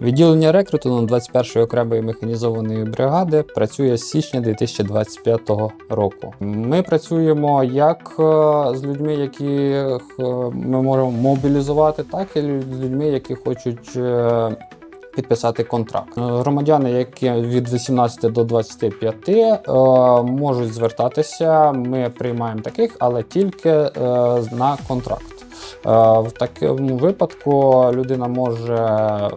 Відділення рекрутингу 21-ї окремої механізованої бригади працює з січня 2025 року. Ми працюємо як е, з людьми, яких е, ми можемо мобілізувати, так і з людьми, які хочуть. е, Підписати контракт. Громадяни, які від 18 до 25, е, можуть звертатися. Ми приймаємо таких, але тільки на контракт. Е, В такому випадку людина може е,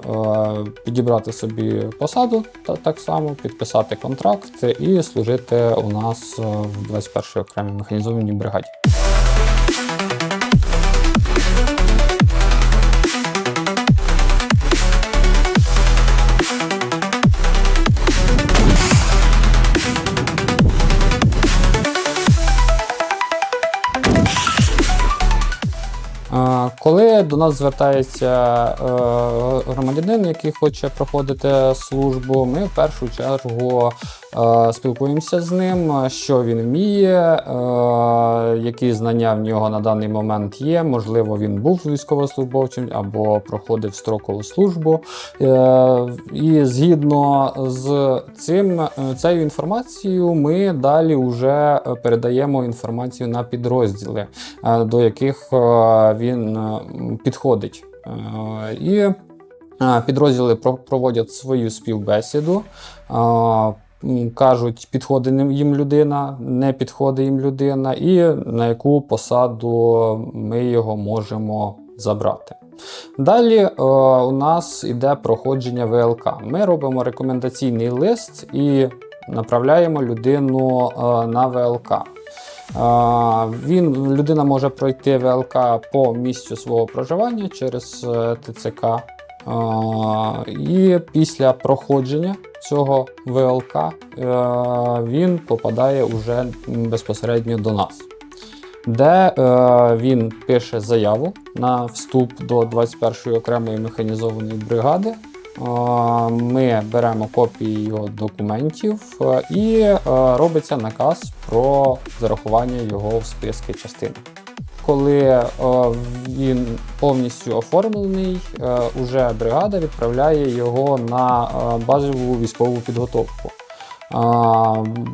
підібрати собі посаду та так само, підписати контракт і служити у нас е, в 21-й окремій механізованій бригаді. Коли до нас звертається е, громадянин, який хоче проходити службу, ми в першу чергу е, спілкуємося з ним, що він вміє, е, які знання в нього на даний момент є. Можливо, він був військовослужбовцем або проходив строкову службу. Е, І згідно з цим е, цією інформацією, ми далі вже передаємо інформацію на підрозділи, е, до яких е, він е, підходить. Е, І е, підрозділи про- проводять свою співбесіду. Кажуть, підходить їм людина, не підходить їм людина, і на яку посаду ми його можемо забрати. Далі е, у нас іде проходження ВЛК. Ми робимо рекомендаційний лист і направляємо людину е, на ВЛК. Е, Він, людина може пройти ВЛК по місцю свого проживання через е, ТЦК. І після проходження цього ВЛК е, він попадає уже безпосередньо до нас, де е, він пише заяву на вступ до 21-ї окремої механізованої бригади. Е, Ми беремо копії його документів і робиться наказ про зарахування його в списки частини. Коли е, він повністю оформлений, е, уже бригада відправляє його на е, базову військову підготовку.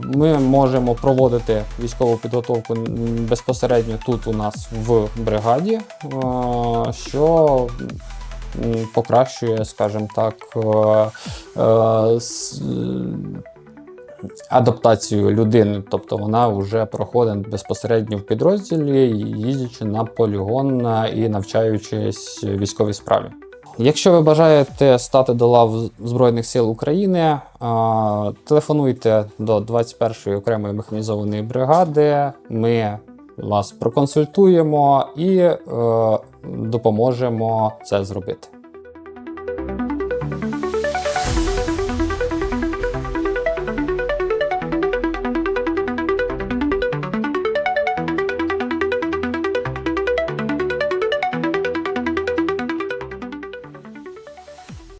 Ми можемо проводити військову підготовку безпосередньо тут у нас в бригаді, що покращує, скажімо так, адаптацію людини, тобто вона вже проходить безпосередньо в підрозділі, їздячи на полігон і навчаючись військовій справі. Якщо ви бажаєте стати до лав Збройних сил України, телефонуйте до 21-ї окремої механізованої бригади. Ми вас проконсультуємо і е, допоможемо це зробити.